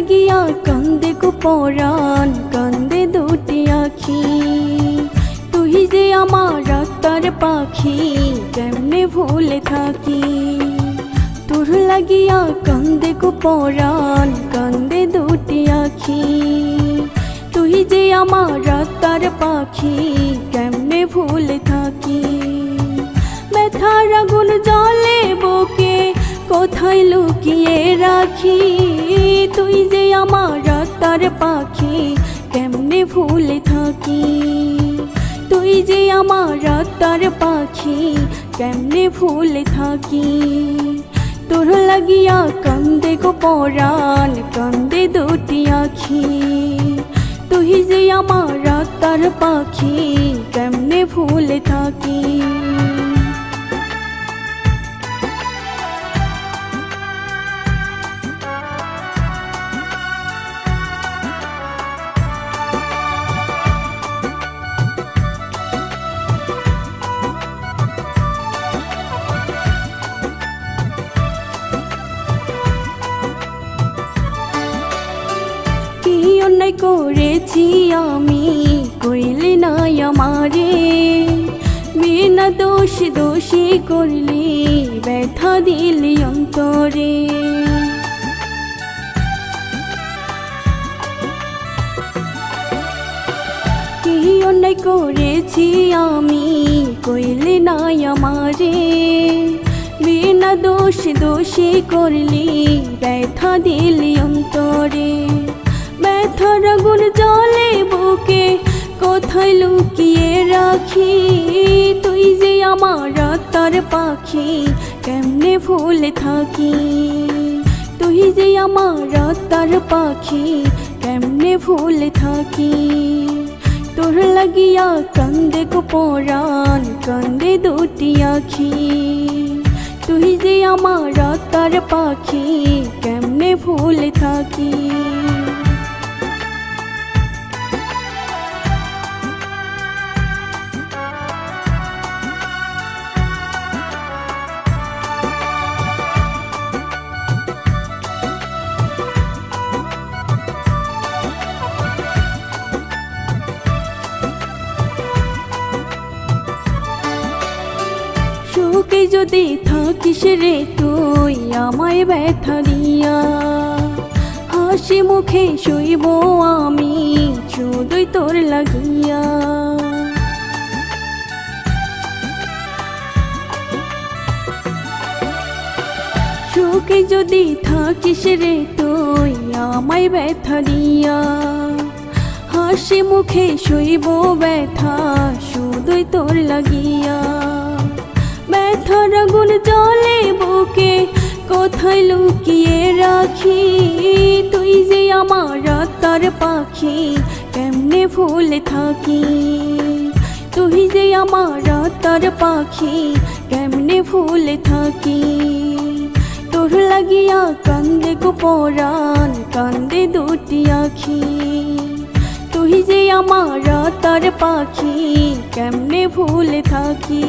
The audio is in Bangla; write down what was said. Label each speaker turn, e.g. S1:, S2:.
S1: লাগিয়া কান্দে গো পরাণ কান্দে দুটি আখি। তুই যে আমার রাতার পাখি, কেমনে ভুলে থাকি? তোর লাগিয়া কান্দে গো পরাণ কান্দে দুটি আখি। তুই যে আমার রাতার পাখি, কেমনে ভুলে থাকি? ব্যথার আগুন জলে কোথায় লুকিয়ে রাখি। তুই যে আমার রাতার পাখি, কেমনে ভুলে থাকি? তুই যে আমার রাতার পাখি, কেমনে ভুলে থাকি? তোর লাগিয়া কান্দে গো পরাণ, কান্দে দুটি আখি। তুই যে আমার রাতার পাখি, কেমনে ভুলে থাকি? করেছি আমি। কইলি নাই আমারে। বিনা দোষ দোষী করলি, ব্যথা দিলি অন্তরে। কি অন্যায় করেছি আমি? কইলি নাই আমারে। বিনা দোষ দোষী করলি, ব্যথা দিলি অন্তরে। ব্যথার আগুন জলে বুকে, কোথায় লুকিয়ে রাখি? তুই যে আমার তার পাখি, কেমনে ভুলে থাকি? তুই যে আমার তার পাখি, কেমনে ভুলে থাকি? তোর লাগিয়া কান্দে গো পরাণ কান্দে দুটি আখি। তুই যে আমার তার পাখি, কেমনে ভুলে থাকি? সুখে যদি থাকিস রে তুই, আমায় ব্যথা দিয়া। হাসি মুখে শুইব আমি শুধুই তোর লাগিয়া। সুখে যদি থাকিস রে তুই, আমায় ব্যথা দিয়া। হাসি মুখে শুইব ব্যথা শুধুই তোর লাগিয়া। ব্যথার আগুন জলে বুকে, কোথায় লুকিয়ে রাখি? তুই যে আমার রাতার পাখি, কেমনে ভুলে থাকি? তুই যে আমার রাতার পাখি, কেমনে ভুলে থাকি? তোর লাগিয়া কান্দে গো পরাণ কান্দে দুটি আখি। তুই যে আমার তার পাখি, কেমনে ভুলে থাকি?